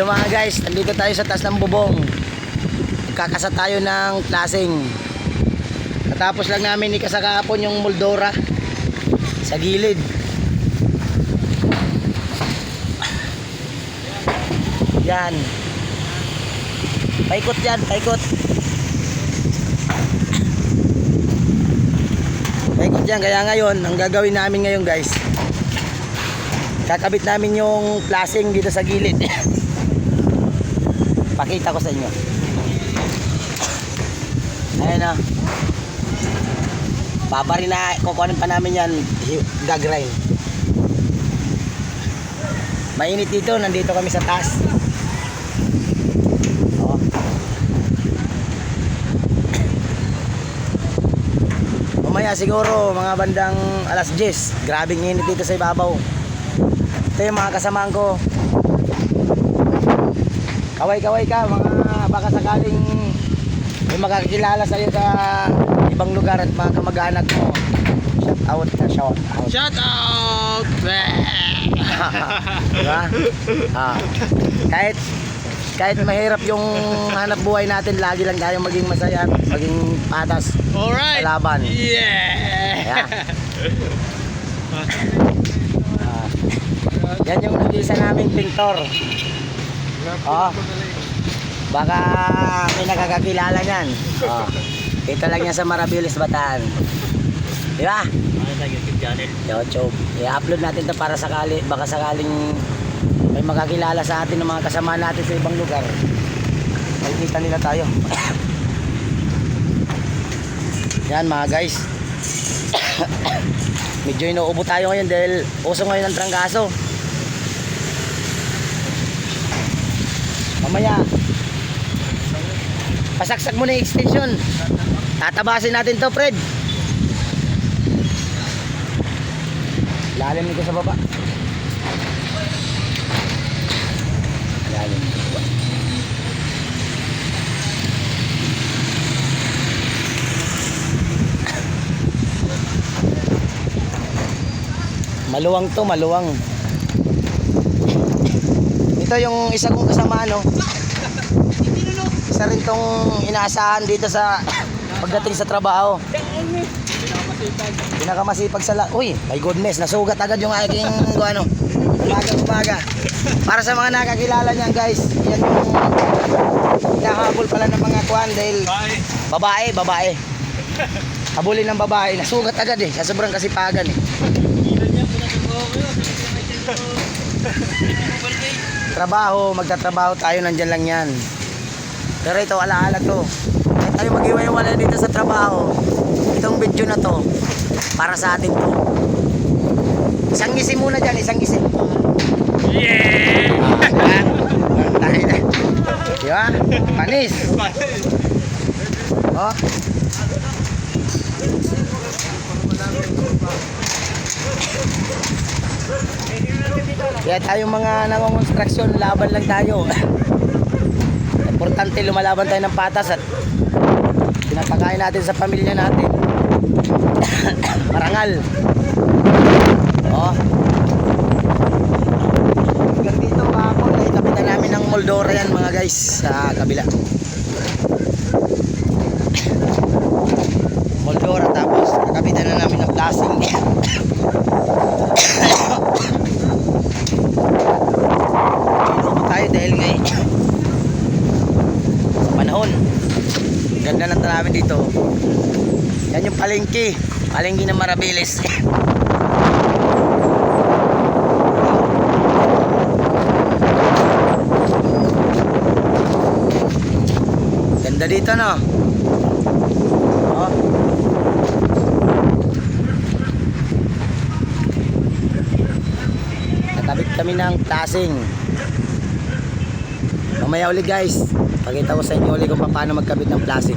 Hello mga guys, nandito tayo sa taas ng bubong. Kakasa tayo ng klaseng. Natapos lang namin ikasa kahapon yung moldora sa gilid. Yan. Paikot yan, paikot. Paikot yan, kaya ngayon, ang gagawin namin ngayon guys, kakabit namin yung plasing dito sa gilid. Pakita ko sa inyo. Ayan o. Babari na, kukunin pa namin yan, gagrind. Mainit dito, nandito kami sa taas. Oh. Mamaya siguro, mga bandang alas 10, grabing init dito sa ibabaw. Ito yung mga kasamaan ko. Kaway-kaway ka, mga baka sakaling may makakilala sa'yo sa ibang lugar at mga kamag-anak mo. Shout out ka, shout out. Shout out! diba? Ah. Kahit kahit mahirap yung hanap buhay natin, lagi lang tayong maging masaya at maging patas. Alright! Kalaban. Yeah! Ah. Yan yung nag-isa naming pintor. Oh. Baka may nakakakilala niyan. Oh. Dito lang yan sa Marabilis, Bataan. Di ba? YouTube. I-upload natin to para sakali, baka sakaling may makakilala sa atin ng mga kasama natin sa ibang lugar. Makikita nila tayo. Yan mga guys. Medyo inuubo tayo ngayon dahil uso ngayon ng trangkaso. Mamaya, pasaksak mo na yung extension. Tatabasin natin to, Fred. Lalim nito sa baba. Lalim nito sa baba. Maluwang to, maluwang. Ito yung isa kong kasama, no? Isa rin tong inaasahan dito sa pagdating sa trabaho. Pinakamasipag sa la... Uy, my goodness, nasugat agad yung aking ano, umaga umaga. Para sa mga nakakilala niyan guys, yan yung hinahabol pala ng mga kuan dahil babae, babae. Habulin ng babae, nasugat agad eh, sa sobrang kasipagan eh. Trabaho, magtatrabaho tayo, nandyan lang yan. Pero ito, alaala to. Kahit tayo mag-iwaiwala dito sa trabaho, itong video na to, para sa atin to. Isang ngisi muna dyan, isang ngisi. Yeah! Tayo na. Diba? Panis. Oh. Kaya tayo mga nangongonstruksyon, laban lang tayo. Importante lumalaban tayo ng patas at pinapakain natin sa pamilya natin. Marangal. Oh. Hanggang dito kahapon, kapitan namin ng Moldora yan mga guys sa kabila. Moldora tapos kakapitan na namin ng plasing. Inubo tayo dahil ngay sa panahon. Ganda ng namin dito. Yan yung palengke. Palengke ng Marabilis. Ganda dito no. Oh. Nakabit kami ng plasing. Mamaya ulit guys. Pakita ko sa inyo ulit kung paano magkabit ng plasing.